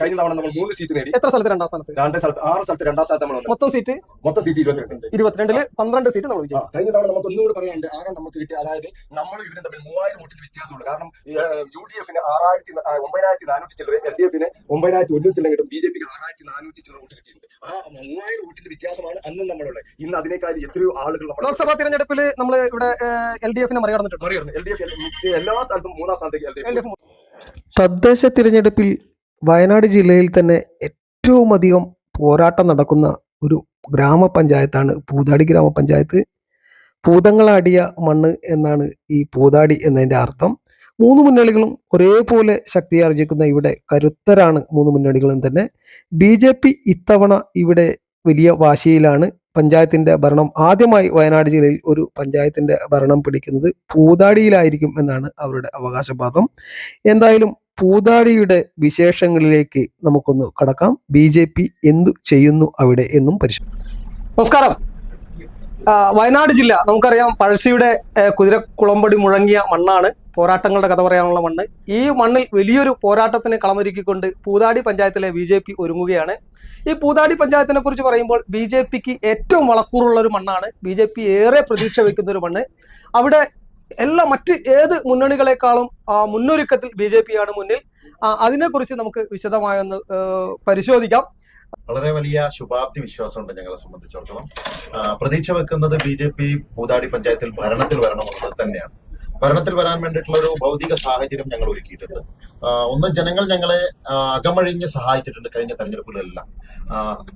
കഴിഞ്ഞ തവണ നമ്മൾ മൂന്ന് സീറ്റ് നേടി. എത്ര സ്ഥലത്ത് രണ്ടാം സ്ഥാനത്ത്? രണ്ട് സ്ഥലത്ത് ആറ് സ്ഥലത്ത് രണ്ടാം സ്ഥാനത്ത് നമ്മൾ മൊത്തം സീറ്റ് മൊത്തം സീറ്റ് ഇരുപത്തിരണ്ട് ഇരുപത്തിരണ്ടിൽ പന്ത്രണ്ട് സീറ്റ് നമ്മൾ ആ, വിജയിച്ചു കഴിഞ്ഞ തവണ നമുക്ക് ഒന്നുകൂടി പറയാനുണ്ട്. ആകെ നമുക്ക് കിട്ടിയ അതായത് നമ്മൾ ഇതിന് തമ്മിൽ മൂവായിരം വോട്ടിന് വ്യത്യാസമുണ്ട്. കാരണം യു ഡി എഫിന് ആറായിരത്തി ഒമ്പതിനായിരത്തി നാനൂറ്റി ചില്ലറ എൽ ഡി എഫിന് ഒമ്പതിനായിരത്തി ഒരുന്നൂറ്റി ചില്ലറ കിട്ടും. ബി ജെ പിക്ക് ആറായിരത്തി നാനൂറ്റി ചില്ലറ വോട്ട് കിട്ടിയിട്ടുണ്ട്. ആ മൂവായിരം വോട്ടിന്റെ വ്യത്യാസമാണ് അന്ന് നമ്മളുള്ള ഇന്ന് അതിനേക്കാൾ എത്രയോ ആളുകൾ നമ്മൾ ലോക്സഭാ തിരഞ്ഞെടുപ്പിൽ നമ്മൾ ഇവിടെ എൽ ഡി എഫിനെ മറികടന്നിട്ടുണ്ട്. മറികടന്നു. എൽ ഡി എഫ് എല്ലാ സ്ഥലത്തും മൂന്നാം സ്ഥാനത്തേക്ക് എൽ ഡി എഫ് തദ്ദേശ തിരഞ്ഞെടുപ്പിൽ വയനാട് ജില്ലയിൽ തന്നെ ഏറ്റവും അധികം പോരാട്ടം നടക്കുന്ന ഒരു ഗ്രാമപഞ്ചായത്താണ് പൂതാടി ഗ്രാമപഞ്ചായത്ത്. പൂതങ്ങളാടിയ മണ്ണ് എന്നാണ് ഈ പൂതാടി എന്നതിന്റെ അർത്ഥം. മൂന്ന് മുന്നണികളും ഒരേപോലെ ശക്തി ആർജിക്കുന്ന ഇവിടെ കരുത്തരാണ് മൂന്ന് മുന്നണികളും തന്നെ. ബി ജെ പി ഇത്തവണ ഇവിടെ വലിയ വാശിയിലാണ് പഞ്ചായത്തിന്റെ ഭരണം. ആദ്യമായി വയനാട് ജില്ലയിൽ ഒരു പഞ്ചായത്തിന്റെ ഭരണം പിടിക്കുന്നത് പൂതാടിയിലായിരിക്കും എന്നാണ് അവരുടെ അവകാശവാദം. എന്തായാലും പൂതാടിയുടെ വിശേഷങ്ങളിലേക്ക് നമുക്കൊന്ന് കടക്കാം. ബി ജെ പി എന്തു ചെയ്യുന്നു അവിടെ എന്നും പരിശോധിക്കാം നമസ്കാരം. വയനാട് ജില്ല നമുക്കറിയാം പഴശ്ശിയുടെ കുതിരക്കുളമ്പടി മുഴങ്ങിയ മണ്ണാണ്. പോരാട്ടങ്ങളുടെ കഥ പറയാനുള്ള മണ്ണ്. ഈ മണ്ണിൽ വലിയൊരു പോരാട്ടത്തിന് കളമൊരുക്കിക്കൊണ്ട് പൂതാടി പഞ്ചായത്തിലെ ബി ജെ പി ഒരുങ്ങുകയാണ്. ഈ പൂതാടി പഞ്ചായത്തിനെ കുറിച്ച് പറയുമ്പോൾ ബി ജെ പിക്ക് ഏറ്റവും വളക്കൂറുള്ള ഒരു മണ്ണാണ്. ബി ജെ പി ഏറെ പ്രതീക്ഷ വയ്ക്കുന്ന ഒരു മണ്ണ്. അവിടെ എല്ലാ മറ്റ് ഏത് മുന്നണികളെക്കാളും മുന്നൊരുക്കത്തിൽ ബി ജെ പി ആണ് മുന്നിൽ അതിനെക്കുറിച്ച് നമുക്ക് വിശദമായൊന്ന് ഒന്ന് പരിശോധിക്കാം. വളരെ വലിയ ശുഭാപ്തി വിശ്വാസമുണ്ട് ഞങ്ങളെ സംബന്ധിച്ചിടത്തോളം. പ്രതീക്ഷ വെക്കുന്നത് ബി ജെ പി പൂതാടി പഞ്ചായത്തിൽ ഭരണത്തിൽ വരണമെന്നുള്ളത് തന്നെയാണ്. ഭരണത്തിൽ വരാൻ വേണ്ടിയിട്ടുള്ള ഒരു ഭൗതിക സാഹചര്യം ഞങ്ങൾ ഒരുക്കിയിട്ടുണ്ട്. ഒന്ന് ജനങ്ങൾ ഞങ്ങളെ അകമഴിഞ്ഞ് സഹായിച്ചിട്ടുണ്ട് കഴിഞ്ഞ തെരഞ്ഞെടുപ്പുകളിലെല്ലാം.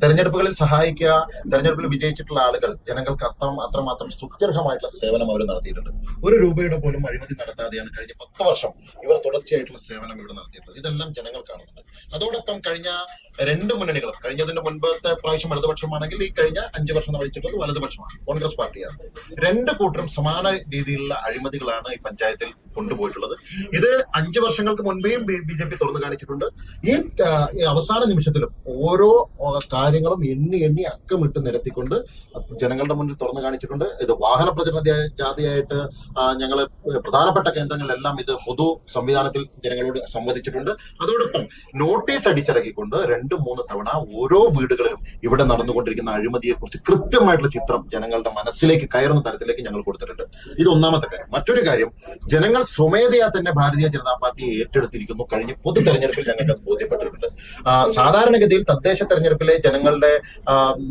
തെരഞ്ഞെടുപ്പുകളിൽ സഹായിക്കുക തെരഞ്ഞെടുപ്പിൽ വിജയിച്ചിട്ടുള്ള ആളുകൾ ജനങ്ങൾക്ക് അത്ര അത്രമാത്രം സ്തുത്യർഹമായിട്ടുള്ള സേവനം അവർ നടത്തിയിട്ടുണ്ട്. ഒരു രൂപയുടെ പോലും അഴിമതി നടത്താതെയാണ് കഴിഞ്ഞ പത്ത് വർഷം ഇവർ തുടർച്ചയായിട്ടുള്ള സേവനം ഇവിടെ നടത്തിയിട്ടുള്ളത്. ഇതെല്ലാം ജനങ്ങൾ കാണുന്നുണ്ട്. അതോടൊപ്പം കഴിഞ്ഞ രണ്ട് മുന്നണികളും കഴിഞ്ഞതിന്റെ മുൻപത്തെ പ്രാവശ്യം ഇടതുപക്ഷമാണെങ്കിൽ ഈ കഴിഞ്ഞ അഞ്ചു വർഷം നയിച്ചിട്ടുള്ളത് വലതുപക്ഷമാണ് കോൺഗ്രസ് പാർട്ടിയാണ്. രണ്ട് കൂട്ടരും സമാന രീതിയിലുള്ള അഴിമതികളാണ് പഞ്ചായത്തിൽ കൊണ്ടുപോയിട്ടുള്ളത്. ഇത് അഞ്ചു വർഷങ്ങൾക്ക് മുൻപേയും ബി ജെ പി തുറന്നു കാണിച്ചിട്ടുണ്ട്. ഈ അവസാന നിമിഷത്തിലും ഓരോ കാര്യങ്ങളും എണ്ണി എണ്ണി അക്കമിട്ട് നിരത്തിക്കൊണ്ട് ജനങ്ങളുടെ മുന്നിൽ തുറന്നു കാണിച്ചിട്ടുണ്ട്. ഇത് വാഹന പ്രചരണ ജാതിയായിട്ട് ഞങ്ങൾ പ്രധാനപ്പെട്ട കേന്ദ്രങ്ങളിലെല്ലാം ഇത് പൊതു സംവിധാനത്തിൽ ജനങ്ങളോട് സംവദിച്ചിട്ടുണ്ട്. അതോടൊപ്പം നോട്ടീസ് അടിച്ചിറക്കിക്കൊണ്ട് രണ്ട് മൂന്ന് തവണ ഓരോ വീടുകളിലും ഇവിടെ നടന്നുകൊണ്ടിരിക്കുന്ന അഴിമതിയെ കുറിച്ച് കൃത്യമായിട്ടുള്ള ചിത്രം ജനങ്ങളുടെ മനസ്സിലേക്ക് കയറുന്ന തരത്തിലേക്ക് ഞങ്ങൾ കൊടുത്തിട്ടുണ്ട്. ഇത് ഒന്നാമത്തെ കാര്യം. മറ്റൊരു കാര്യം ജനങ്ങൾ സ്വമേധയാ തന്നെ ഭാരതീയ ജനതാ പാർട്ടിയെ ഏറ്റെടുത്തിരിക്കുന്നു. കഴിഞ്ഞ പൊതു തെരഞ്ഞെടുപ്പിൽ ഞങ്ങൾക്ക് ബോധ്യപ്പെട്ടിട്ടുണ്ട്. സാധാരണഗതിയിൽ തദ്ദേശ തെരഞ്ഞെടുപ്പിലെ ജനങ്ങളുടെ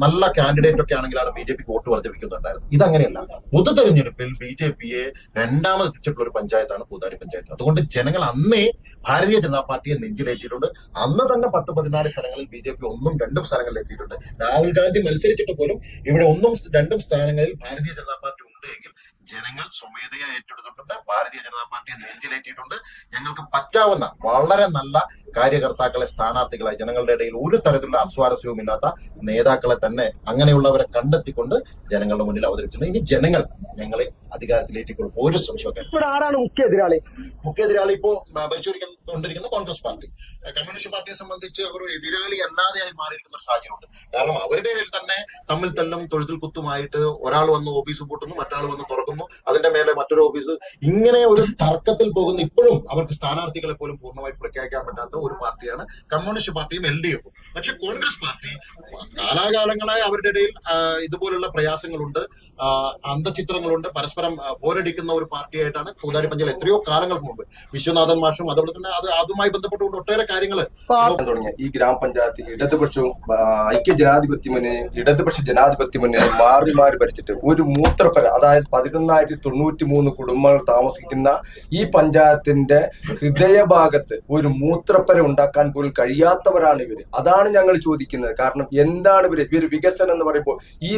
നല്ല കാൻഡിഡേറ്റ് ഒക്കെ ആണെങ്കിലാണ് ബി ജെ പി വോട്ട് വർദ്ധിപ്പിക്കുന്നുണ്ടായിരുന്നു. ഇതങ്ങനെയല്ല. പൊതു തെരഞ്ഞെടുപ്പിൽ ബി ജെ പിയെ രണ്ടാമത് എത്തിച്ചിട്ടുള്ള ഒരു പഞ്ചായത്താണ് പൂതാരി പഞ്ചായത്ത്. അതുകൊണ്ട് ജനങ്ങൾ അന്നേ ഭാരതീയ ജനതാ പാർട്ടിയെ നെഞ്ചിലേറ്റിയിട്ടുണ്ട്. അന്ന് തന്നെ പത്ത് പതിനാല് സ്ഥലങ്ങളിൽ ബി ജെ പി ഒന്നും രണ്ടും സ്ഥലങ്ങളിൽ എത്തിയിട്ടുണ്ട്. രാഹുൽ ഗാന്ധി മത്സരിച്ചിട്ട് പോലും ഇവിടെ ഒന്നും രണ്ടും സ്ഥാനങ്ങളിൽ ഭാരതീയ ജനതാ പാർട്ടി ഉണ്ട് എങ്കിൽ ജനങ്ങൾ സ്വമേധയാ ഏറ്റെടുത്തിട്ടുണ്ട്. ഭാരതീയ ജനതാ പാർട്ടിയെ നെഞ്ചിലേറ്റിയിട്ടുണ്ട്. ഞങ്ങൾക്ക് പറ്റാവുന്ന വളരെ നല്ല കാര്യകർത്താക്കളെ സ്ഥാനാർത്ഥികളെ ജനങ്ങളുടെ ഇടയിൽ ഒരു തരത്തിലുള്ള അസ്വാരസ്യവും ഇല്ലാത്ത നേതാക്കളെ തന്നെ അങ്ങനെയുള്ളവരെ കണ്ടെത്തിക്കൊണ്ട് ജനങ്ങളുടെ മുന്നിൽ അവതരിപ്പിച്ചിട്ടുണ്ട്. ഇനി ജനങ്ങൾ ഞങ്ങളെ അധികാരത്തിലേറ്റിക്കൊള്ളും. ഒരു സംശയവും ആരാണ് മുഖ്യ എതിരാളി? മുഖ്യ എതിരാളി ഇപ്പോ പരിശോധിക്കൊണ്ടിരിക്കുന്ന ഭരിച്ചുകൊണ്ടിരിക്കുന്ന കോൺഗ്രസ് പാർട്ടി. കമ്മ്യൂണിസ്റ്റ് പാർട്ടിയെ സംബന്ധിച്ച് അവർ എതിരാളി അല്ലാതെയായി മാറിയിരിക്കുന്ന ഒരു സാഹചര്യമുണ്ട്. കാരണം അവരുടെ ഇടയിൽ തന്നെ തമ്മിൽ തല്ലും തൊഴുത്തിൽ കുത്തുമായിട്ട് ഒരാൾ വന്ന് ഓഫീസ് പൂട്ടുന്നു മറ്റാൾ വന്ന് തുറക്കുന്നു. അതിന്റെ മേലെ മറ്റൊരു ഓഫീസ് ഇങ്ങനെ ഒരു തർക്കത്തിൽ പോകുന്ന ഇപ്പോഴും അവർക്ക് സ്ഥാനാർത്ഥികളെ പോലും പൂർണമായി പ്രഖ്യാപിക്കാൻ പറ്റാത്ത ഒരു പാർട്ടിയാണ് കമ്മ്യൂണിസ്റ്റ് പാർട്ടിയും എൽ ഡി എഫും. പക്ഷെ കോൺഗ്രസ് പാർട്ടി കാലാകാലങ്ങളായി അവരുടെ ഇടയിൽ ഇതുപോലുള്ള പ്രയാസങ്ങളുണ്ട് അന്തചിത്രങ്ങളുണ്ട് പരസ്പരം പോരടിക്കുന്ന ഒരു പാർട്ടിയായിട്ടാണ് കൂതാരി പഞ്ചായത്ത് എത്രയോ കാലങ്ങൾക്ക് മുമ്പ് വിശ്വനാഥൻ മാഷും അതുപോലെ തന്നെ അത് അതുമായി ബന്ധപ്പെട്ടുകൊണ്ട് ഒട്ടേറെ കാര്യങ്ങൾ തുടങ്ങിയ? ഈ ഗ്രാമപഞ്ചായത്ത് ഇടതുപക്ഷവും ഐക്യ ജനാധിപത്യ മുന്നേ ഇടതുപക്ഷ ജനാധിപത്യ മുന്നേ മാറി മാറി ഭരിച്ചിട്ട് ഒരു മൂത്രപ്പര അതായത് പതിനൊന്നായിരത്തി തൊണ്ണൂറ്റി മൂന്ന് കുടുംബങ്ങൾ താമസിക്കുന്ന ഈ പഞ്ചായത്തിന്റെ ഹൃദയഭാഗത്ത് ഒരു മൂത്രപ്പര ഉണ്ടാക്കാൻ പോലും കഴിയാത്തവരാണ് ഇവർ. അതാണ് ഞങ്ങൾ ചോദിക്കുന്നത്. കാരണം എന്താണ് ഇവർ? ഇവർ വികസനം എന്ന് പറയുമ്പോൾ ഈ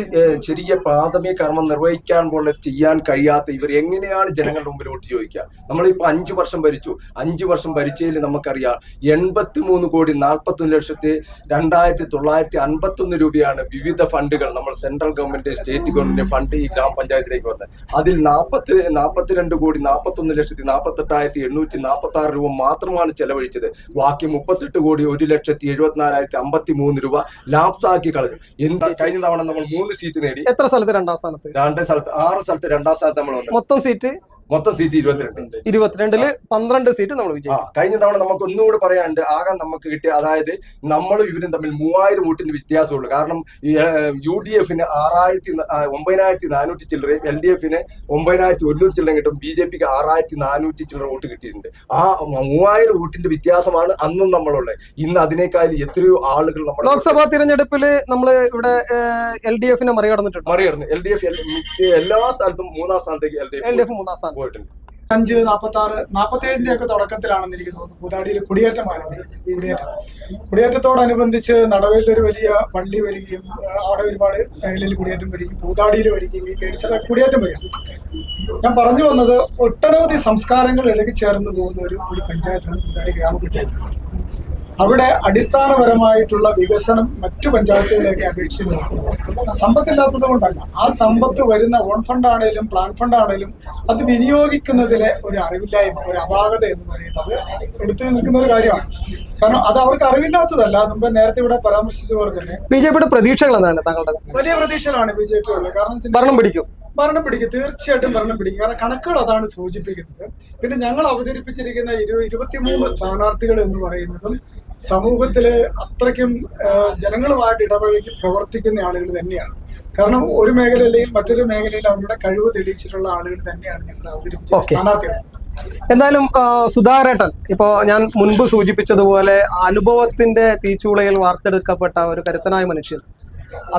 ചെറിയ പ്രാഥമിക കർമ്മം നിർവഹിക്കാൻ പോലെ ചെയ്യാൻ കഴിയാത്ത ഇവർ എങ്ങനെയാണ് ജനങ്ങളുടെ മുമ്പിലോട്ട് ചോദിക്കുക? നമ്മളിപ്പോ അഞ്ചു വർഷം ഭരിച്ചു. അഞ്ചു വർഷം ഭരിച്ചതിൽ നമുക്കറിയാം എൺപത്തി മൂന്ന് കോടി നാൽപ്പത്തി ഒന്ന് ലക്ഷത്തി രണ്ടായിരത്തി തൊള്ളായിരത്തി അൻപത്തി ഒന്ന് രൂപയാണ് വിവിധ ഫണ്ടുകൾ നമ്മൾ central government state government fund ഈ ഗ്രാമപഞ്ചായത്തിലേക്ക് വന്നത്. അതിൽ നാൽപ്പത്തി നാൽപ്പത്തിരണ്ട് കോടി നാൽപ്പത്തൊന്ന് ലക്ഷത്തി നാൽപ്പത്തി എട്ടായിരത്തി എണ്ണൂറ്റി നാൽപ്പത്തി ആറ് രൂപ മാത്രമാണ് ചെലവഴിച്ചത്. ബാക്കി മുപ്പത്തെട്ട് കോടി ഒരു ലക്ഷത്തി എഴുപത്തിനാലായിരത്തി അമ്പത്തി മൂന്ന് രൂപ ലാപ്സാക്കി കളഞ്ഞു. എന്താ കഴിഞ്ഞ തവണ നമ്മൾ മൂന്ന് സീറ്റ് നേടി. എത്ര സ്ഥലത്ത് രണ്ടാം സ്ഥാനത്ത്? രണ്ടാം സ്ഥലത്ത് ആറ് സ്ഥലത്ത് രണ്ടാം സ്ഥാനത്ത് നമ്മൾ വന്നു. മൊത്തം സീറ്റ്? മൊത്തം സീറ്റ് ഇരുപത്തിരണ്ട് ഇരുപത്തിരണ്ടിൽ പന്ത്രണ്ട് സീറ്റ് നമ്മൾ വിജയിക്കും. കഴിഞ്ഞ തവണ നമുക്ക് ഒന്നുകൂടി പറയാനുണ്ട് ആകെ നമുക്ക് കിട്ടിയ അതായത് നമ്മളും ഇവരും തമ്മിൽ മൂവായിരം വോട്ടിന്റെ വ്യത്യാസമുള്ളൂ. കാരണം യു ഡി എഫിന് ആറായിരത്തി ഒമ്പതിനായിരത്തി നാനൂറ്റി ചില്ലറയും എൽ ഡി എഫിന് ഒമ്പതിനായിരത്തി ഒരുന്നൂറ്റി ചില്ലറയും കിട്ടും ബി ജെ പിക്ക് ആറായിരത്തി നാനൂറ്റി ചില്ലറ വോട്ട് കിട്ടിയിട്ടുണ്ട്. ആ മൂവായിരം വോട്ടിന്റെ വ്യത്യാസമാണ് അന്നും നമ്മളുള്ളത്. ഇന്ന് അതിനേക്കാൾ എത്രയോ ആളുകൾ നമ്മൾ ലോക്സഭാ തിരഞ്ഞെടുപ്പിൽ നമ്മൾ ഇവിടെ എൽ ഡി എഫിനെ മറികടന്നിട്ടുണ്ട്. മറികടന്നു. എൽ ഡി എഫ് എല്ലാ സ്ഥലത്തും മൂന്നാം സ്ഥാനത്തേക്ക് L D L D F F മൂന്നാം സ്ഥാനം പോയിട്ടുണ്ട്. അഞ്ച് നാൽപ്പത്തി ആറ് നാൽപ്പത്തി ഏഴിന്റെ ഒക്കെ തുടക്കത്തിലാണെന്ന് എനിക്ക് തോന്നുന്നു. പൂതാടിയിൽ കുടിയേറ്റം ആരംഭിച്ചു കുടിയേറ്റം. കുടിയേറ്റത്തോടനുബന്ധിച്ച് നടവയിൽ ഒരു വലിയ പള്ളി വരികയും അവിടെ ഒരുപാട് മേഖലയിൽ കുടിയേറ്റം വരികയും പൂതാടിയിൽ വരികയും ഈ കേടിച്ചിറ കുടിയേറ്റം വരിക ഞാൻ പറഞ്ഞു വന്നത് ഒട്ടനവധി സംസ്കാരങ്ങൾ ഇടയ്ക്ക് ചേർന്ന് പോകുന്ന ഒരു ഒരു പഞ്ചായത്താണ് പൂതാടി ഗ്രാമപഞ്ചായത്ത്. അവിടെ അടിസ്ഥാനപരമായിട്ടുള്ള വികസനം മറ്റു പഞ്ചായത്തുകളെയൊക്കെ നോക്കുമ്പോൾ സമ്പത്തില്ലാത്തത് കൊണ്ടല്ല. ആ സമ്പത്ത് വരുന്ന ഓൺ ഫണ്ട് ആണേലും പ്ലാൻ ഫണ്ട് ആണേലും അത് വിനിയോഗിക്കുന്നതിലെ ഒരു അറിവില്ലായ്മ ഒരു അപാകത എന്ന് പറയുന്നത് എടുത്തു നിൽക്കുന്ന ഒരു കാര്യമാണ്. കാരണം അത് അവർക്ക് അറിവില്ലാത്തതല്ല. മുമ്പ് നേരത്തെ ഇവിടെ പരാമർശിച്ചവർ തന്നെ ബി ജെ പിയുടെ പ്രതീക്ഷകൾ എന്താണ് താങ്കളുടെ വലിയ പ്രതീക്ഷകളാണ് ബി ജെ പി ഉള്ളത്. കാരണം ഭരണം പിടിക്കും. ഭരണം പിടിക്കും. തീർച്ചയായിട്ടും മരണം പിടിക്കും. കാരണം കണക്കുകൾ അതാണ് സൂചിപ്പിക്കുന്നത്. പിന്നെ ഞങ്ങൾ അവതരിപ്പിച്ചിരിക്കുന്ന ഇരു ഇരുപത്തിമൂന്ന് സ്ഥാനാർത്ഥികൾ എന്ന് പറയുന്നതും സമൂഹത്തിൽ അത്രയ്ക്കും ജനങ്ങളുമായിട്ട് ഇടപഴകി പ്രവർത്തിക്കുന്ന ആളുകൾ തന്നെയാണ്. കാരണം ഒരു മേഖലയിലെയും മറ്റൊരു മേഖലയിൽ അവരുടെ കഴിവ് തെളിയിച്ചിട്ടുള്ള ആളുകൾ തന്നെയാണ് ഞങ്ങൾ അവതരിപ്പിച്ച സ്ഥാനാർത്ഥികൾ. എന്തായാലും സുധാരേട്ടൻ ഇപ്പോ ഞാൻ മുൻപ് സൂചിപ്പിച്ചതുപോലെ അനുഭവത്തിന്റെ തീച്ചൂളയിൽ വാർത്തെടുക്കപ്പെട്ട ഒരു കരുത്തനായ മനുഷ്യൻ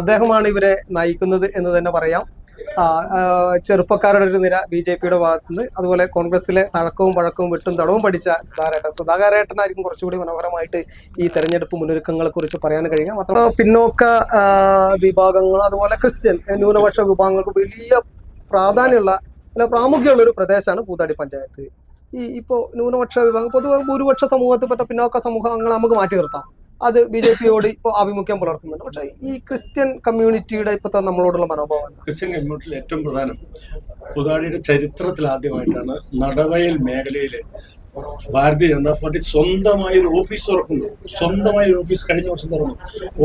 അദ്ദേഹമാണ് ഇവരെ നയിക്കുന്നത് എന്ന് തന്നെ പറയാം. ചെറുപ്പക്കാരുടെ ഒരു നിര ബി ജെ പിയുടെ ഭാഗത്തുനിന്ന്. അതുപോലെ കോൺഗ്രസിലെ തഴക്കവും പഴക്കവും വിട്ടും തടവും പഠിച്ച സുധാകരേട്ടൻ. സുധാകരേട്ടനായിരിക്കും കുറച്ചുകൂടി മനോഹരമായിട്ട് ഈ തെരഞ്ഞെടുപ്പ് മുന്നൊരുക്കങ്ങളെ കുറിച്ച് പറയാൻ കഴിയുക. മാത്രം പിന്നോക്ക വിഭാഗങ്ങൾ അതുപോലെ ക്രിസ്ത്യൻ ന്യൂനപക്ഷ വിഭാഗങ്ങൾക്ക് വലിയ പ്രാധാന്യമുള്ള അല്ല പ്രാമുഖ്യമുള്ള ഒരു പ്രദേശമാണ് പൂതാടി പഞ്ചായത്ത്. ഈ ഇപ്പോൾ ന്യൂനപക്ഷ വിഭാഗം പൊതുവെ ഭൂരിപക്ഷ സമൂഹത്തിൽപ്പെട്ട പിന്നോക്ക സമൂഹങ്ങൾ നമുക്ക് മാറ്റി നിർത്താം. അത് ബി ജെ പിയോട് ഇപ്പോൾ ആഭിമുഖ്യം പുലർത്തുന്നുണ്ട്. പക്ഷേ ഈ ക്രിസ്ത്യൻ കമ്മ്യൂണിറ്റിയുടെ ഇപ്പോഴത്തെ നമ്മളോടുള്ള മനോഭാവം ക്രിസ്ത്യൻ കമ്മ്യൂണിറ്റിയിൽ ഏറ്റവും പ്രധാനം പുതാടിയുടെ ചരിത്രത്തിൽ ആദ്യമായിട്ടാണ് നടവയൽ മേഖലയിൽ ഭാരതീയ ജനതാ പാർട്ടി സ്വന്തമായി ഒരു ഓഫീസ് തുറക്കുന്നു. സ്വന്തമായി ഒരു ഓഫീസ് കഴിഞ്ഞ വർഷം തുറന്നു.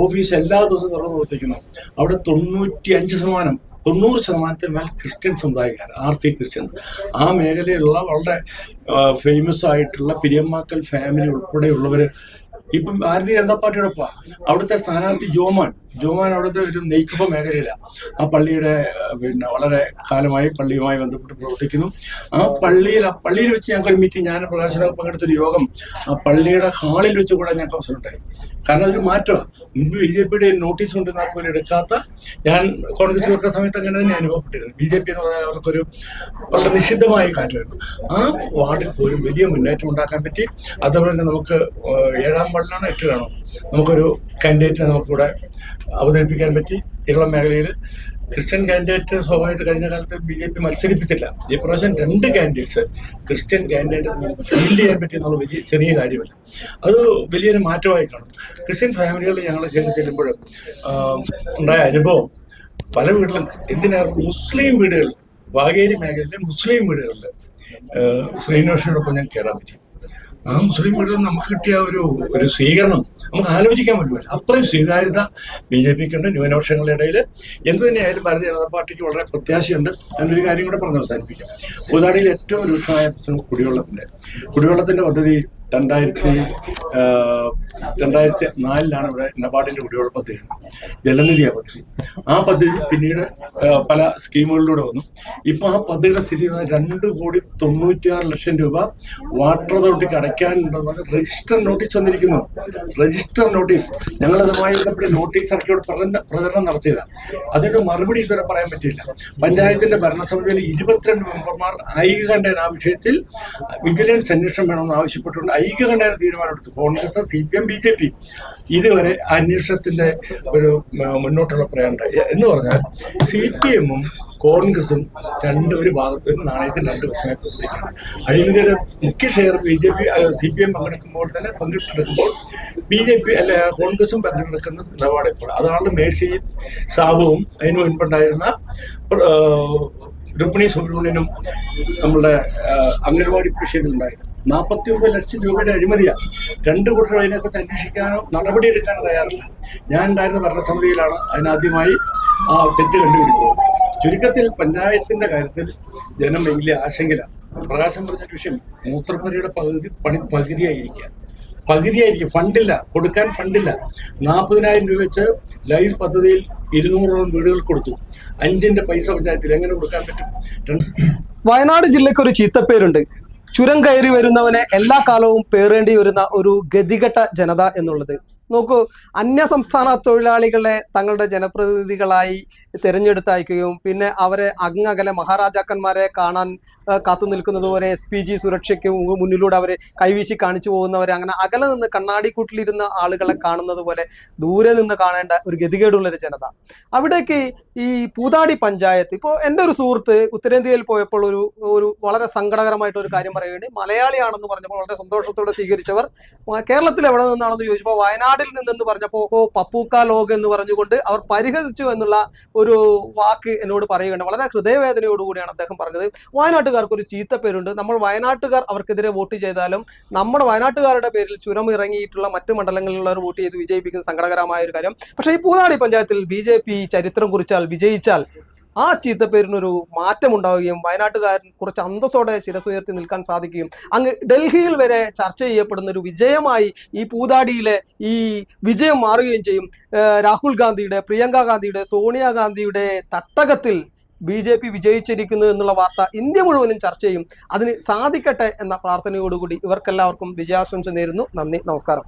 ഓഫീസ് എല്ലാ ദിവസവും തുറന്നു പ്രവർത്തിക്കുന്നു. അവിടെ തൊണ്ണൂറ്റി അഞ്ച് ശതമാനം തൊണ്ണൂറ് ശതമാനത്തിന് മേൽ ക്രിസ്ത്യൻ സമുദായക്കാർ ആർ സി ക്രിസ്ത്യൻസ്. ആ മേഖലയിലുള്ള വളരെ ഫേമസ് ആയിട്ടുള്ള പിരിയമ്മാക്കൽ ഫാമിലി ഉൾപ്പെടെയുള്ളവർ ഇപ്പം ഭാരതീയ ജനതാ പാർട്ടിയുടെ ഒപ്പം അവിടുത്തെ സ്ഥാനാർത്ഥി ജോമാൻ. ജോമാൻ അവിടുത്തെ ഒരു നെയ്ക്കുപ്പ മേഖലയിലാണ് ആ പള്ളിയുടെ പിന്നെ വളരെ കാലമായി പള്ളിയുമായി ബന്ധപ്പെട്ട് പ്രവർത്തിക്കുന്നു. ആ പള്ളിയിൽ ആ പള്ളിയിൽ വെച്ച് ഞങ്ങൾക്ക് ഒരു മീറ്റിംഗ് ഞാൻ പ്രകാശന പങ്കെടുത്തൊരു യോഗം ആ പള്ളിയുടെ ഹാളിൽ വെച്ച് കൂടെ ഞങ്ങൾക്ക് അവസരമുണ്ടായി. കാരണം അതൊരു മാറ്റമാണ് മുമ്പ് ബി ജെ പിയുടെ നോട്ടീസ് കൊണ്ടുവന്നാൽ പോലും എടുക്കാത്ത ഞാൻ കോൺഗ്രസ് വെക്കുന്ന സമയത്ത് അങ്ങനെ തന്നെ അനുഭവപ്പെട്ടിരുന്നു. ബി ജെ പി എന്ന് പറഞ്ഞാൽ അവർക്കൊരു വളരെ നിഷിദ്ധമായ കാര്യമായിരുന്നു. ആ വാർഡിൽ പോലും വലിയ മുന്നേറ്റം ഉണ്ടാക്കാൻ പറ്റി. അതുപോലെ തന്നെ നമുക്ക് ഏഴാം വാർഡിലാണോ എട്ടിലാണോ നമുക്കൊരു കാൻഡിഡേറ്റിനെ നമുക്കിവിടെ അവതരിപ്പിക്കാൻ പറ്റി. ഇളം മേഖലയിൽ ക്രിസ്ത്യൻ കാൻഡിഡേറ്റ് സ്വാഭാവികമായിട്ട് കഴിഞ്ഞ കാലത്ത് ബി ജെ പി മത്സരിപ്പിച്ചില്ല. ഈ പ്രാവശ്യം രണ്ട് കാൻഡിഡേറ്റ്സ് ക്രിസ്ത്യൻ കാൻഡിഡേറ്റ് ഫീൽഡ് ചെയ്യാൻ പറ്റി എന്നുള്ള വലിയ ചെറിയ കാര്യമല്ല. അത് വലിയൊരു മാറ്റമായി കാണും. ക്രിസ്ത്യൻ ഫാമിലികളിൽ ഞങ്ങൾ ചെന്ന് ചെല്ലുമ്പോൾ ഉണ്ടായ അനുഭവം പല വീട്ടിലും എന്തിനാ മുസ്ലിം വീടുകളിൽ വാഗേരി മേഖലയിലെ മുസ്ലിം വീടുകളിൽ ശ്രീനിവാസിനോടൊപ്പം ഞാൻ കയറാൻ പറ്റി. ആ മുസ്ലിം വീടുകളിൽ നമുക്ക് കിട്ടിയ ഒരു ഒരു സ്വീകരണം. നമുക്ക് ആലോചിക്കാൻ പറ്റില്ല അത്രയും സ്വീകാര്യത ബി ജെ പിക്ക് ഉണ്ട് ന്യൂനപക്ഷങ്ങളുടെ ഇടയിൽ എന്ത് തന്നെയായാലും ഭാരതീയ ജനതാ പാർട്ടിക്ക് വളരെ പ്രത്യാശയുണ്ട്. എന്നൊരു കാര്യം കൂടെ പറഞ്ഞ് അവസാനിപ്പിക്കാം. പുതാടിയിൽ ഏറ്റവും രൂക്ഷമായ പ്രശ്നം കുടിവെള്ളത്തിന്റെ കുടിവെള്ളത്തിന്റെ പദ്ധതി രണ്ടായിരത്തി രണ്ടായിരത്തി നാലിലാണ് ഇവിടെ നബാർഡിന്റെ കുടിവെള്ള പദ്ധതി ജലനിധി ആ പദ്ധതി ആ പദ്ധതി പിന്നീട് പല സ്കീമുകളിലൂടെ വന്നു. ഇപ്പൊ ആ പദ്ധതിയുടെ സ്ഥിതി രണ്ട് കോടി തൊണ്ണൂറ്റിയാറ് ലക്ഷം രൂപ വാട്ടർ അതോറിറ്റിക്ക് അടയ്ക്കാനുണ്ടെന്ന് രജിസ്റ്റർ നോട്ടീസ് വന്നിരിക്കുന്നു രജിസ്റ്റർ നോട്ടീസ് ഞങ്ങൾ അതുമായി ബന്ധപ്പെട്ട് നോട്ടീസ് ഇറക്കിയോട് പ്രചരണ നടത്തിയതാണ്. അതിന്റെ മറുപടി ഇതുവരെ പറയാൻ പറ്റിയില്ല. പഞ്ചായത്തിന്റെ ഭരണസമിതിയിൽ ഇരുപത്തിരണ്ട് മെമ്പർമാർ ഐക്യകണ്ഠേന ആ വിഷയത്തിൽ വിജിലൻസ് അന്വേഷണം വേണമെന്ന് ആവശ്യപ്പെട്ടുകൊണ്ട് ഐക്യകണ്ഠേന തീരുമാനമെടുത്തു. Congress C P M B J P ഇതുവരെ അന്വേഷണത്തിന്റെ ഒരു മുന്നോട്ടുള്ള പ്രയാണം എന്ന് പറഞ്ഞാൽ സി പി എമ്മും കോൺഗ്രസും രണ്ട് ഒരു ഭാഗത്ത് നിന്ന് നാണയത്തിന് രണ്ട് വശമായി പ്രവർത്തിക്കണം അഴിമതിയുടെ മുഖ്യ share B J P C P M പങ്കെടുക്കുമ്പോൾ തന്നെ പങ്കെടുത്തെടുക്കുമ്പോൾ ബി ജെ പി അല്ല കോൺഗ്രസും പങ്കെടുക്കുന്ന നിലപാട് ഇപ്പോൾ അതാണ് മേഴ്സിയും സാബുവും അതിന് മുൻപുണ്ടായിരുന്ന രുക്മിണി സുബ്രഹ്മണ്യനും നമ്മളുടെ ആ, അംഗൻവാടി വിഷയത്തിലുണ്ടായത് നാൽപ്പത്തി ഒമ്പത് ലക്ഷം രൂപയുടെ അഴിമതിയാണ്. രണ്ട് കൂട്ടർ അതിനെക്കുറിച്ച് അന്വേഷിക്കാനോ നടപടിയെടുക്കാനോ തയ്യാറില്ല. ഞാൻ ഉണ്ടായിരുന്ന ഭരണസമിതിയിലാണ് അതിനാദ്യമായി ആ തെറ്റ് കണ്ടുപിടിച്ചത്. ചുരുക്കത്തിൽ പഞ്ചായത്തിന്റെ കാര്യത്തിൽ ജനം വലിയ ആശങ്കയിലാണ്. പ്രകാശം പറഞ്ഞ വിഷയം മൂത്രപ്പുരയുടെ പകുതി പണി പകുതിയായിരിക്കുക പകുതിയായിരിക്കും. ഫണ്ടില്ല. കൊടുക്കാൻ ഫണ്ടില്ല. നാൽപ്പതിനായിരം രൂപ വെച്ച് ലൈഫ് പദ്ധതിയിൽ ഇരുന്നൂറോളം വീടുകൾ കൊടുത്തു. അഞ്ചിന്റെ പൈസ പഞ്ചായത്തിൽ എങ്ങനെ കൊടുക്കാൻ പറ്റും? വയനാട് ജില്ലയ്ക്ക് ഒരു ചീത്തപ്പേരുണ്ട് ചുരം കയറി വരുന്നവനെ എല്ലാ കാലവും പേറേണ്ടി വരുന്ന ഒരു ഗതികെട്ട ജനത എന്നുള്ളത്. നോക്കൂ അന്യ സംസ്ഥാന തൊഴിലാളികളെ തങ്ങളുടെ ജനപ്രതിനിധികളായി തിരഞ്ഞെടുത്തയക്കുകയും പിന്നെ അവരെ അങ്ങകലെ മഹാരാജാക്കന്മാരെ കാണാൻ കാത്തു നിൽക്കുന്നത് പോലെ എസ് പി ജി സുരക്ഷയ്ക്ക് മുന്നിലൂടെ അവരെ കൈവീശി കാണിച്ചു പോകുന്നവരെ അങ്ങനെ അകലെ നിന്ന് കണ്ണാടിക്കൂട്ടിലിരുന്ന ആളുകളെ കാണുന്നത് പോലെ ദൂരെ നിന്ന് കാണേണ്ട ഒരു ഗതികേടുള്ള ഒരു ജനത. അവിടേക്ക് ഈ പൂതാടി പഞ്ചായത്ത് ഇപ്പോൾ എന്റെ ഒരു സുഹൃത്ത് ഉത്തരേന്ത്യയിൽ പോയപ്പോൾ ഒരു ഒരു വളരെ സങ്കടകരമായിട്ട് ഒരു കാര്യം പറയുകയാണ് മലയാളിയാണെന്ന് പറഞ്ഞപ്പോൾ വളരെ സന്തോഷത്തോടെ സ്വീകരിച്ചവർ കേരളത്തിൽ എവിടെ നിന്നാണെന്ന് ചോദിച്ചപ്പോൾ വയനാടിൽ നിന്നെന്ന് പറഞ്ഞപ്പോൾ ഓ പപ്പൂക്ക ലോഗ് എന്ന് പറഞ്ഞുകൊണ്ട് അവർ പരിഹസിച്ചു എന്നുള്ള ഒരു വാക്ക് എന്നോട് പറയുകയാണ് വളരെ ഹൃദയവേദനയോടുകൂടിയാണ് അദ്ദേഹം പറഞ്ഞത്. വയനാട്ടുകാർക്ക് ഒരു ചീത്ത പേരുണ്ട്. നമ്മൾ വയനാട്ടുകാർ അവർക്കെതിരെ വോട്ട് ചെയ്താലും നമ്മുടെ വയനാട്ടുകാരുടെ പേരിൽ ചുരം ഇറങ്ങിയിട്ടുള്ള മറ്റു മണ്ഡലങ്ങളിലുള്ളവർ വോട്ട് ചെയ്ത് വിജയിപ്പിക്കുന്ന സങ്കടകരമായ ഒരു കാര്യം. പക്ഷേ ഈ പൂതാടി പഞ്ചായത്തിൽ ബി ചരിത്രം കുറിച്ചാൽ വിജയിച്ചാൽ ആ ചീത്തപ്പേരിനൊരു മാറ്റം ഉണ്ടാവുകയും വയനാട്ടുകാരൻ കുറച്ച് അന്തസ്സോടെ ശിരസുയർത്തി നിൽക്കാൻ സാധിക്കുകയും അങ്ങ് ഡൽഹിയിൽ വരെ ചർച്ച ചെയ്യപ്പെടുന്ന ഒരു വിജയമായി ഈ പൂതാടിയിലെ ഈ വിജയം മാറുകയും ചെയ്യും. രാഹുൽ ഗാന്ധിയുടെ പ്രിയങ്ക ഗാന്ധിയുടെ സോണിയാഗാന്ധിയുടെ തട്ടകത്തിൽ ബി ജെ പി വിജയിച്ചിരിക്കുന്നു എന്നുള്ള വാർത്ത ഇന്ത്യ മുഴുവനും ചർച്ച ചെയ്യും. അതിന് സാധിക്കട്ടെ എന്ന പ്രാർത്ഥനയോടുകൂടി ഇവർക്കെല്ലാവർക്കും വിജയാശംസ നേരുന്നു. നന്ദി നമസ്കാരം.